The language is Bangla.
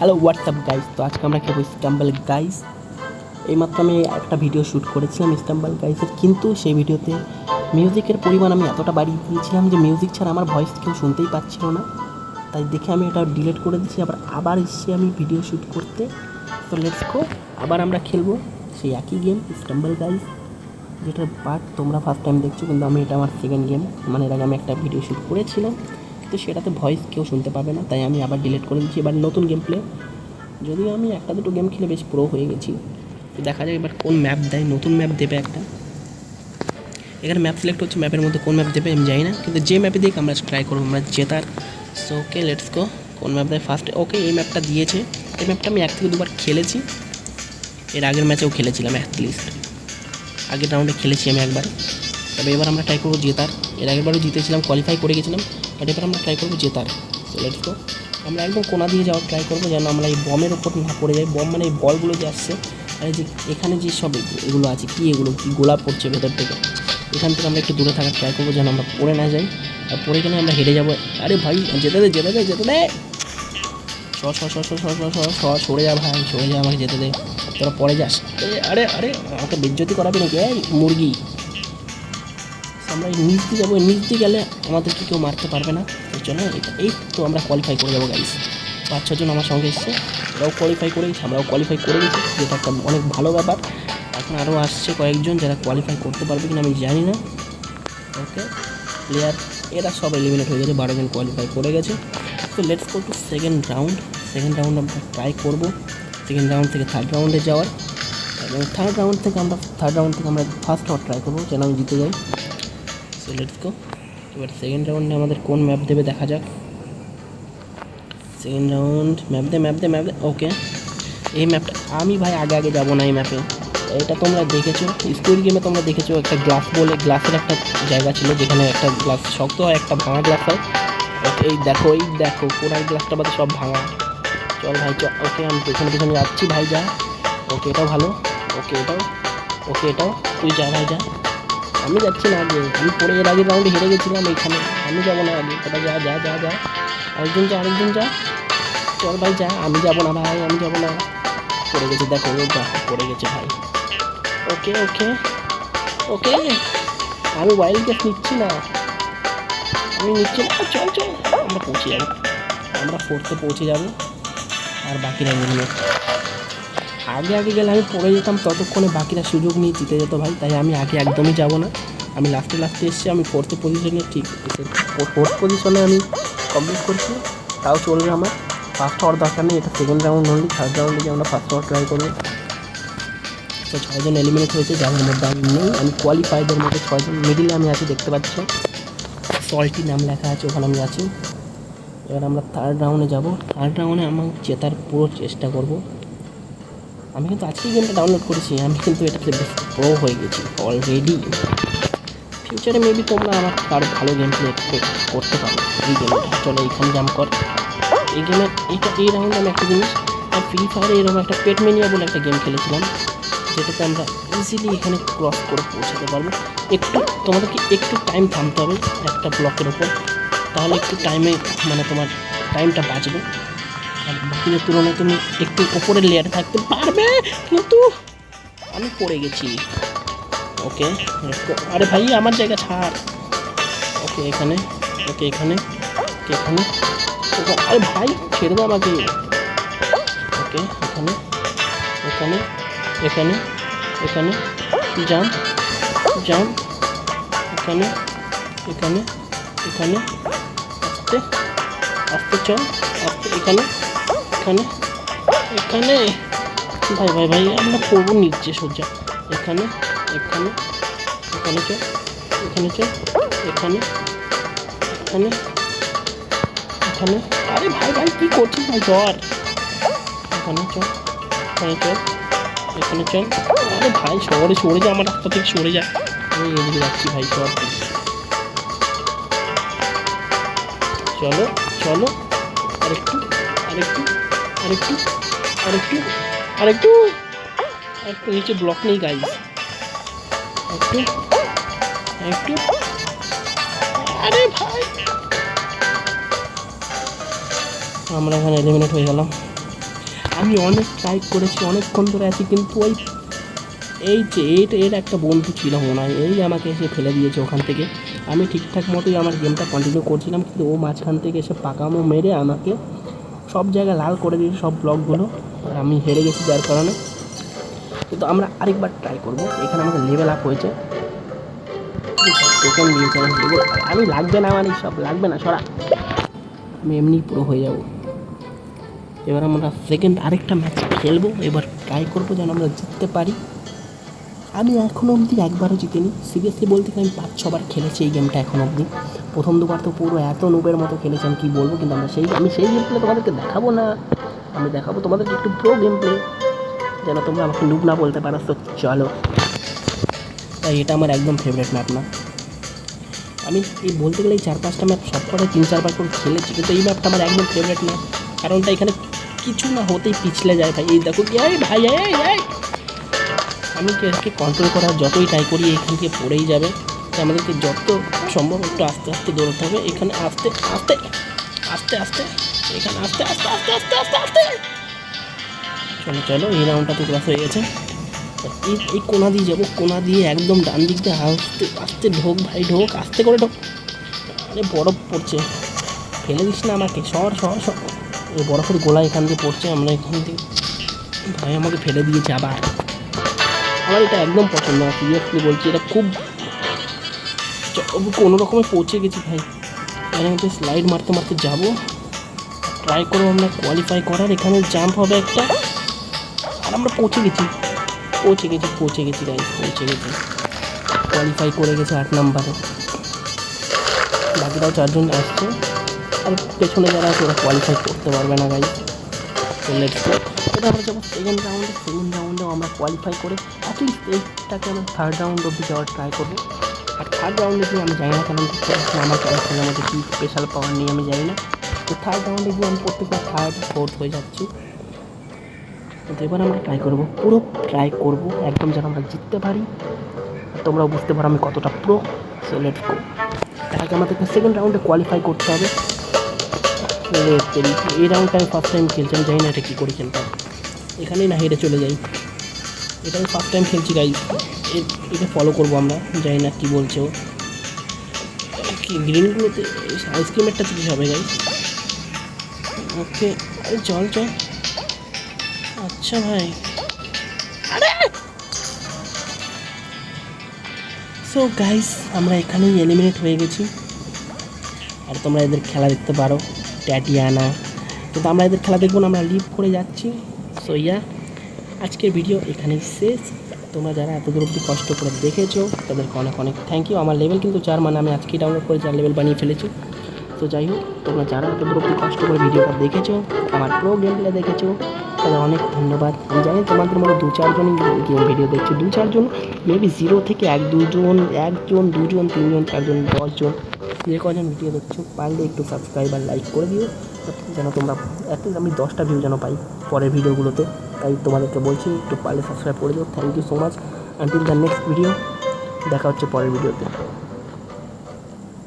হ্যালো হোয়াটসঅ্যাপ গাইস তো আজকে আমরা খেলব স্টাম্বল গাইস এইমাত্র আমি একটা ভিডিও শ্যুট করেছিলাম স্টাম্বল গাইসের কিন্তু সেই ভিডিওতে মিউজিকের পরিমাণ আমি এতটা বাড়িয়ে দিয়েছিলাম যে মিউজিক ছাড়া আমার ভয়েস কেউ শুনতেই পাচ্ছিল না। তাই দেখে আমি এটা ডিলিট করে দিচ্ছি আবার আবার এসে আমি ভিডিও শ্যুট করতে। তো লেটস গো আবার আমরা খেলব সেই একই গেম স্টাম্বল গাইস যেটার পার্ট তোমরা ফার্স্ট টাইম দেখছ, কিন্তু আমি এটা আমার সেকেন্ড গেম মানে এর আগে আমি একটা ভিডিও শ্যুট করেছিলাম। কিন্তু সেটাতে ভয়েস কেউ শুনতে পাবে না, তাই আমি আবার ডিলিট করে দিচ্ছি। এবার নতুন গেম প্লে যদিও আমি একটা দুটো গেম খেলে বেশ প্রো হয়ে গেছি। তো দেখা যাক এবার কোন ম্যাপ দেয়, নতুন ম্যাপ দেবে একটা। এখানে ম্যাপ সিলেক্ট হচ্ছে ম্যাপের মধ্যে কোন ম্যাপ দেবে আমি জানি না, কিন্তু যে ম্যাপে দিক আমরা ট্রাই করব, আমরা জেতার। সো ওকে লেটস গো কোন ম্যাপ দেয় ফার্স্ট ওকে এই ম্যাপটা দিয়েছে। এই ম্যাপটা আমি এক থেকে দুবার খেলেছি। এর আগের ম্যাচেও খেলেছিলাম অ্যাটলিস্ট আগের রাউন্ডে খেলেছি আমি একবার। তবে এবার আমরা ট্রাই করব জেতার। এর আগেরবারও জিতেছিলাম কোয়ালিফাই করে গেছিলাম। বাট এবার আমরা ট্রাই করব জেতার। তো লেটস গো আমরা একদম কোনা দিয়ে যাওয়ার ট্রাই করব যেন আমরা এই বমের ওপর না পড়ে যাই। বম মানে এই বলগুলো যে আসছে, আর যে এখানে যে সব এগুলো আছে, কি এগুলো? কি গোলাপ পড়ছে ভেতর থেকে? এখান থেকে আমরা একটু দূরে থাকার ট্রাই করব যেন আমরা পড়ে না যাই। আর পড়ে গেলে আমরা হেরে যাব। আরে ভাই, যেতে দে যেতে দে যেতে দে! স স স স স সরে যা ভাই, সরে যা আমাকে যেতে দে। তোরা পরে যাস। আরে আরে, আমাকে বিজ্জতি করাবি নাকি? মুরগি। আমরা এই নিচ দিয়ে যাব। নিচ দিয়ে গেলে আমাদেরকে কেউ মারতে পারবে না। এই জন্য এই তো আমরা কোয়ালিফাই করে যাব গাইস পাঁচ ছজন আমার সঙ্গে এসছে। ওরাও কোয়ালিফাই করে গেছে আমরাও কোয়ালিফাই করে গেছি যেটা একটা অনেক ভালো ব্যাপার। এখন আরও আসছে কয়েকজন যারা কোয়ালিফাই করতে পারবে কিনা আমি জানি না। ওকে প্লেয়ার এরা সব এলিমিনেট হয়ে গেছে বারোজন কোয়ালিফাই করে গেছে। তো let's go to second round second round আমরা ট্রাই করব। সেকেন্ড রাউন্ড থেকে থার্ড রাউন্ডে যাওয়ার। এবং থার্ড রাউন্ড থেকে আমরা থার্ড রাউন্ড থেকে আমরা ফার্স্ট হওয়ার ট্রাই করব। যেন আমি জিতে যাই। সো লেটস গো এবার সেকেন্ড রাউন্ডে আমাদের কোন ম্যাপ দেবে দেখা যাক। সেকেন্ড রাউন্ড ম্যাপ দে ম্যাপ দে ম্যাপ দে। ওকে এই ম্যাপটা আমি ভাই আগে আগে যাব না এই ম্যাপে এটা তোমরা দেখেছ? স্কুল গেমে তোমরা দেখেছ একটা গ্লাস বলে গ্লাসের একটা জায়গা ছিল যেখানে একটা গ্লাস শক্ত হয়, একটা ভাঙা গ্লাস হয়। এই দেখো এই দেখো কোনার গ্লাসটা বাদে সব ভাঙা। চল ভাই, চল। ওকে আমি পেছনে পেছনে যাচ্ছি, ভাই, যা। ওকে এটাও ভালো। ওকে এটাও। ওকে এটাও। তুই যা, ভাই, যা। আমি যাচ্ছি না আগে। আমি পরে এর আগের রাউন্ডে হেরে গেছিলাম এইখানে। আমি যাব না আগে। ওটা যা যা যা যা। আরেকজন যা আরেকজন যা। চল ভাই, যা। আমি যাব না ভাই, আমি যাব না। পড়ে গেছে, দেখো যা, পড়ে গেছে ভাই। ওকে ওকে ওকে। আমি ওয়াইল্ড গ্যাস নিচ্ছি না। আমি নিচ্ছি না। চল চল। আমরা পৌঁছে যাব। আমরা ফোর্থে পৌঁছে যাব। আর বাকিরা এলিমিনেট আগে আগে গেলে আমি পড়ে যেতাম, ততক্ষণে বাকিরা সুযোগ নিয়ে জিতে যেত ভাই। তাই আমি আগে একদমই যাব না। আমি লাস্টে লাস্টে এসেছি, আমি ফোর্থ পজিশনে ঠিক ফোর্থ পজিশনে আমি কমপ্লিট করছি। তাও চলবে আমার। ফার্স্ট হওয়ার দরকার নেই, এটা সেকেন্ড রাউন্ড অনলি থার্ড রাউন্ডে গিয়ে আমরা ফার্স্ট হওয়ার ট্রাই করব। তো ছয়জন এলিমিনেট হয়েছে যাদের মধ্যে আমি নেই। আমি কোয়ালিফাইডের মধ্যে ছয়জন মিডিলে আমি আছি, দেখতে পাচ্ছ। সল্টি নাম লেখা আছে, ওখানে আমি আছি। এবার আমরা থার্ড রাউন্ডে যাব। থার্ড রাউন্ডে আমার জেতার পুরো চেষ্টা করব। আমি কিন্তু আজকেই গেমটা ডাউনলোড করেছি, আমি কিন্তু এটাতে বেশ প্রো হয়ে গেছি অলরেডি ফিউচারে মেবি তোমরা আমার আরও ভালো গেম প্লে এক্সপেক্ট করতে পারো। এই গেমটা চলো এইখানে জাম্প কর। এই গেমে এইটা, এই রাউন্ডে আমি একটা জিনিস, আর ফ্রি ফায়ারে এরকম একটা পেট মেনিয়া বলে একটা গেম খেলেছিলাম, যেটাতে আমরা ইজিলি এখানে ক্রস করে পৌঁছাতে পারব। একটু, তোমাদেরকে একটু টাইম থামতে হবে একটা ব্লকের ওপর তাহলে একটু টাইমে মানে তোমার টাইমটা বাঁচবে। বাকিদের তুলনায় তুমি একটু ওপরের লেয়ারে থাকতে পারবে। কিন্তু আমি পড়ে গেছি। ওকে আরে ভাই, আমার জায়গা ছাড়। ওকে, এখানে ওকে, এখানে এখানে। আরে ভাই, ছেড়ে দে আমাকে। ওকে, এখানে এখানে এখানে এখানে জাম্প জাম্প এখানে এখানে এখানে, আস্তে আস্তে চল, আস্তে, এখানে। এখানে? এখানে? ভাই ভাই ভাই, আমরা পড়ব নিচে সোজা। এখানে এখানে এখানে চল এখানে চল, এখানে এখানে এখানে। আরে ভাই ভাই, কী করছিস ভাই? জ্বর এখানে চল এখানে চল এখানে চল। আরে ভাই, সরে সরে যা আমার রাস্তা থেকে, সরে যা। আমি এদিকে যাচ্ছি ভাই, সর। চলো চলো, আরেকটু আরেকটু। আরেকটু আরেকটু আরেকটু। আরেকটু নিচে ব্লক নেই গাইজ একটু একটু। আরে ভাই। আমরা এখানে এলিমিনেট হয়ে গেলাম। আমি অনেক ট্রাই করেছি, অনেকক্ষণ ধরে আছি, কিন্তু ওই এই যে এইটা, এর একটা বন্ধু ছিল মনে হয়। এই আমাকে এসে ফেলে দিয়েছে ওখান থেকে। আমি ঠিকঠাক মতোই আমার গেমটা কন্টিনিউ করছিলাম, কিন্তু ও মাঝখান থেকে এসে পাকামো মেরে আমাকে সব জায়গায় লাল করে দিয়েছে সব ব্লকগুলো। আর আমি হেরে গেছি যার কারণে। কিন্তু আমরা আরেকবার ট্রাই করব। এখানে আমাদের লেভেল আপ হয়েছে। টোকেন level আমি লাগবে না আমার সব লাগবে না, সরা। আমি এমনি পুরো হয়ে যাব। এবার আমরা সেকেন্ড আরেকটা ম্যাচ খেলব। এবার ট্রাই করব যেন আমরা জিততে পারি। আমি এখনও অবধি একবারও জিতিনি। সিরিয়াসলি বলতে গেলে আমি পাঁচ, ছবার খেলেছি এই গেমটা এখন অবধি। প্রথম দুবার তো পুরো এত নুবের মতো খেলেছি, আমি কী বলব? কিন্তু আমরা সেই, আমি সেই গেম প্লে তোমাদেরকে দেখাবো না। আমি দেখাবো তোমাদেরকে একটু প্রো গেম প্লে যেন তোমরা আমাকে নুব না বলতে পারো। তো চলো। তাই এটা আমার একদম ফেভারিট ম্যাপ না। আমি এই বলতে গেলে এই চার পাঁচটা ম্যাপ সব কটা তিন, চারবার করে খেলেছি, কিন্তু এই ম্যাপটা আমার একদম ফেভারিট ম্যাপ কারণটা এখানে কিছু না হতেই পিছলে যায় ভাই। এই দেখো কি ভাই আমি কি একে কন্ট্রোল করার যতই ট্রাই করি, এখান থেকে পড়েই যাবে। তাই আমাদেরকে যত সম্ভব একটু আস্তে আস্তে দৌড়তে হবে। এখানে আস্তে আস্তে আস্তে আস্তে, এখানে আস্তে আস্তে আস্তে আস্তে আস্তে আস্তে। চলো চলো, এই রাউন্ডটা তো ক্লাস হয়ে গেছে। এই এই কোনা দিয়ে যাব, কোনা দিয়ে একদম ডান দিক দিয়ে আস্তে আস্তে ঢোক ভাই, ঢোক, আস্তে করে ঢোক। আরে বরফ পড়ছে। ফেলে দিস না আমাকে, সর সর সর। বরফের গোলা এখান দিয়ে পড়ছে, আমরা এখান থেকে ভাই আমাকে ফেলে দিয়েছে আবার। আমার এটা একদম পছন্দ না সিরিয়াসলি বলছি, এটা খুব কোনো রকমে পৌঁছে গেছি ভাই। এর মধ্যে স্লাইড মারতে মারতে যাব। ট্রাই করব আমরা কোয়ালিফাই করার, এখানে জাম্প হবে একটা। আর আমরা পৌঁছে গেছি। পৌঁছে গেছি পৌঁছে গেছি গাইজ পৌঁছে গেছি। কোয়ালিফাই করে গেছে আট নাম্বারে বাকিটাও চারজন আসছে। আর পেছনে যারা আছে, ওরা কোয়ালিফাই করতে পারবে না তো লেটস এটা আমরা যাব সেকেন্ড রাউন্ডে সেকেন্ড রাউন্ডেও আমরা কোয়ালিফাই করে অ্যাটলিস্ট এইটাকে আমরা থার্ড রাউন্ড অব্দি যাওয়ার ট্রাই করব। আর থার্ড রাউন্ডে গিয়ে আমি জানি না কেন আমার ক্যারেক্টারের মধ্যে কী স্পেশাল পাওয়ার নিয়ে আমি জানি না। তো থার্ড রাউন্ডে গিয়ে আমি প্রত্যেকবার থার্ড ফোর্থ হয়ে যাচ্ছি। তো এবার আমরা ট্রাই করব, পুরো ট্রাই করব, একদম যেন আমরা জিততে পারি। তোমরাও বুঝতে পারো আমি কতটা প্রো সো লেটস গো তার আমাদেরকে সেকেন্ড রাউন্ডে কোয়ালিফাই করতে হবে। এই রাউন্ডটা আমি ফার্স্ট টাইম খেলছি, আমি জানি না এটা কী করে খেলতাম এখানেই না হেরে চলে যাই। এটা আমি ফার্স্ট টাইম খেলছি গাই এটা ফলো করব আমরা, জানি না কী বলছে ও। কি গ্রিনগুলোতে আইসক্রিমেরটা কী হবে গাই ওকে চল চল আচ্ছা ভাই। সো গাইস আমরা এখানেই এলিমিনেট হয়ে গেছি। আর তোমরা এদের খেলা দেখতে পারো। ট্যাটিয়ানা। কিন্তু আমরা এদের খেলা দেখব না, আমরা লিভ করে যাচ্ছি। সো ইয়া আজকের ভিডিও এখানে শেষ। তোমরা যারা এত দূর অব্দি কষ্ট করে দেখেছ, তাদেরকে অনেক অনেক থ্যাংক ইউ আমার লেভেল কিন্তু চার মানে আমি আজকেই ডাউনলোড করে চার লেভেল বানিয়ে ফেলেছি। তো যাই হোক, তোমরা যারা এত দূর অব্দি কষ্ট করে ভিডিওটা দেখেছ, আমার প্রো গেমগুলো দেখেছ তাদের অনেক ধন্যবাদ। আমি জানি তোমাদের মধ্যে দু চারজনই গেম ভিডিও দেখছ। দু চারজন মেবি জিরো থেকে এক দুজন, একজন, দুজন, তিনজন, চারজন, দশজন, যে কজন ভিডিও দেখছ, পারলে একটু সাবস্ক্রাইব আর লাইক করে দিও, যেন তোমরা অ্যাটলিস্ট আমি দশটা ভিউ যেন পাই পরের ভিডিওগুলোতে। তাই তোমাদেরকে বলছি, একটু পারলে সাবস্ক্রাইব করে দিও। Thank you so much until the next video দেখা হচ্ছে পরের ভিডিওতে।